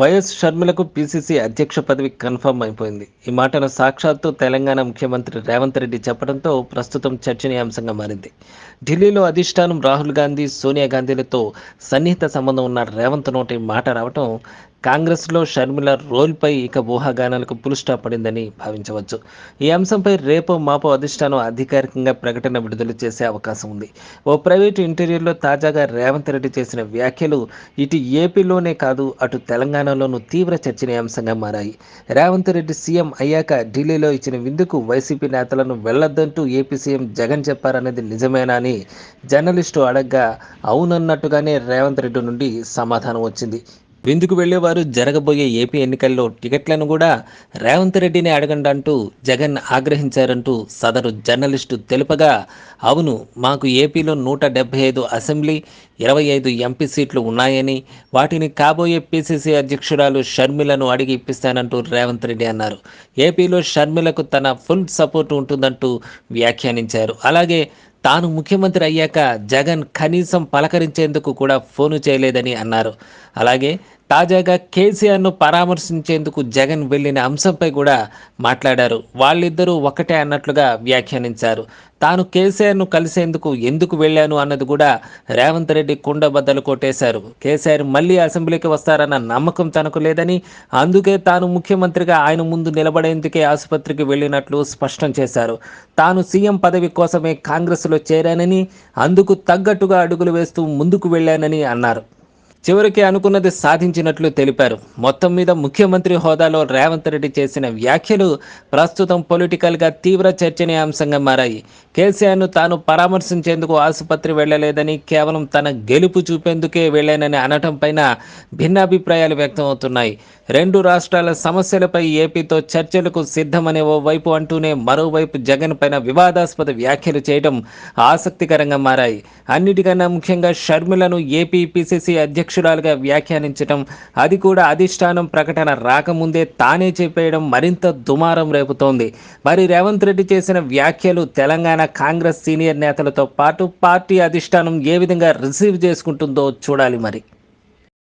YS షర్మిలకు PCC అధ్యక్ష పదవి కన్ఫర్మ్ అయిపోయింది. ఈ మాటను సాక్షాత్తు తెలంగాణ ముఖ్యమంత్రి రేవంత్ రెడ్డి చెప్పడంతో ప్రస్తుతం చర్చనీయాంశంగా మారింది. ఢిల్లీలో అధిష్టానం రాహుల్ గాంధీ సోనియా గాంధీలతో సన్నిహిత సంబంధం ఉన్న రేవంత్ నోటి మాట రావటం కాంగ్రెస్లో షర్మిల రోల్పై ఇక ఊహాగానాలకు పులు స్టాప్ పడిందని భావించవచ్చు. ఈ అంశంపై రేపో మాపో అధిష్టానం అధికారికంగా ప్రకటన విడుదల చేసే అవకాశం ఉంది. ఓ ప్రైవేటు ఇంటర్వ్యూలో తాజాగా రేవంత్ రెడ్డి చేసిన వ్యాఖ్యలు ఇటు ఏపీలోనే కాదు అటు తెలంగాణలోనూ తీవ్ర చర్చనీయాంశంగా మారాయి. రేవంత్ రెడ్డి సీఎం అయ్యాక ఢిల్లీలో ఇచ్చిన విందుకు వైసీపీ నేతలను వెళ్ళొద్దంటూ ఏపీ సీఎం జగన్ చెప్పారనేది నిజమేనా అని జర్నలిస్టు అడగ్గా అవునన్నట్టుగానే రేవంత్ రెడ్డి నుండి సమాధానం వచ్చింది. విందుకు వెళ్ళేవారు జరగబోయే ఏపీ ఎన్నికల్లో టికెట్లను కూడా రేవంత్ రెడ్డిని అడగండి అంటూ జగన్ ఆగ్రహించారంటూ సదరు జర్నలిస్టు తెలుపగా అవును మాకు ఏపీలో నూట డెబ్బై ఐదు అసెంబ్లీ ఇరవై ఐదు ఎంపీ సీట్లు ఉన్నాయని వాటిని కాబోయే పీసీసీ అధ్యక్షురాలు షర్మిలను అడిగి ఇప్పిస్తానంటూ రేవంత్ రెడ్డి అన్నారు. ఏపీలో షర్మిలకు తన ఫుల్ సపోర్ట్ ఉంటుందంటూ వ్యాఖ్యానించారు. అలాగే తాను ముఖ్యమంత్రి అయ్యాక జగన్ కనీసం పలకరించేందుకు కూడా ఫోను చేయలేదని అన్నారు. అలాగే తాజాగా కేసీఆర్ను పరామర్శించేందుకు జగన్ వెళ్ళిన అంశంపై కూడా మాట్లాడారు. వాళ్ళిద్దరూ ఒకటే అన్నట్లుగా వ్యాఖ్యానించారు. తాను కేసీఆర్ను కలిసేందుకు ఎందుకు వెళ్ళాను అన్నది కూడా రేవంత్ రెడ్డి కుండబద్దలు కొట్టేశారు. కేసీఆర్ మళ్ళీ అసెంబ్లీకి వస్తారన్న నమ్మకం తనకు లేదని అందుకే తాను ముఖ్యమంత్రిగా ఆయన ముందు నిలబడేందుకే ఆసుపత్రికి వెళ్ళినట్లు స్పష్టం చేశారు. తాను సీఎం పదవి కోసమే కాంగ్రెస్లో చేరానని అందుకు తగ్గట్టుగా అడుగులు వేస్తూ ముందుకు వెళ్ళానని అన్నారు. చివరికి అనుకున్నది సాధించినట్లు తెలిపారు. మొత్తం మీద ముఖ్యమంత్రి హోదాలో రేవంత్ రెడ్డి చేసిన వ్యాఖ్యలు ప్రస్తుతం పొలిటికల్గా తీవ్ర చర్చనీయాంశంగా మారాయి. కేసీఆర్ను తాను పరామర్శించేందుకు ఆసుపత్రి వెళ్ళలేదని కేవలం తన గెలుపు చూపేందుకే వెళ్ళానని అనటం పైన భిన్నాభిప్రాయాలు వ్యక్తం అవుతున్నాయి రెండు రాష్ట్రాల సమస్యలపై ఏపీతో చర్చలకు సిద్ధమనే ఓ వైపు అంటూనే మరోవైపు జగన్ పైన వివాదాస్పద వ్యాఖ్యలు చేయడం ఆసక్తికరంగా మారాయి. అన్నిటికన్నా ముఖ్యంగా షర్మిలను ఏపీ పిసిసి అధ్యక్షురాలుగా వ్యాఖ్యానించడం అది కూడా అధిష్టానం ప్రకటన రాకముందే తానే చెప్పేయడం మరింత దుమారం రేపుతోంది. మరి రేవంత్ రెడ్డి చేసిన వ్యాఖ్యలు తెలంగాణ కాంగ్రెస్ సీనియర్ నేతలతో పాటు పార్టీ అధిష్టానం ఏ విధంగా రిసీవ్ చేసుకుంటుందో చూడాలి మరి.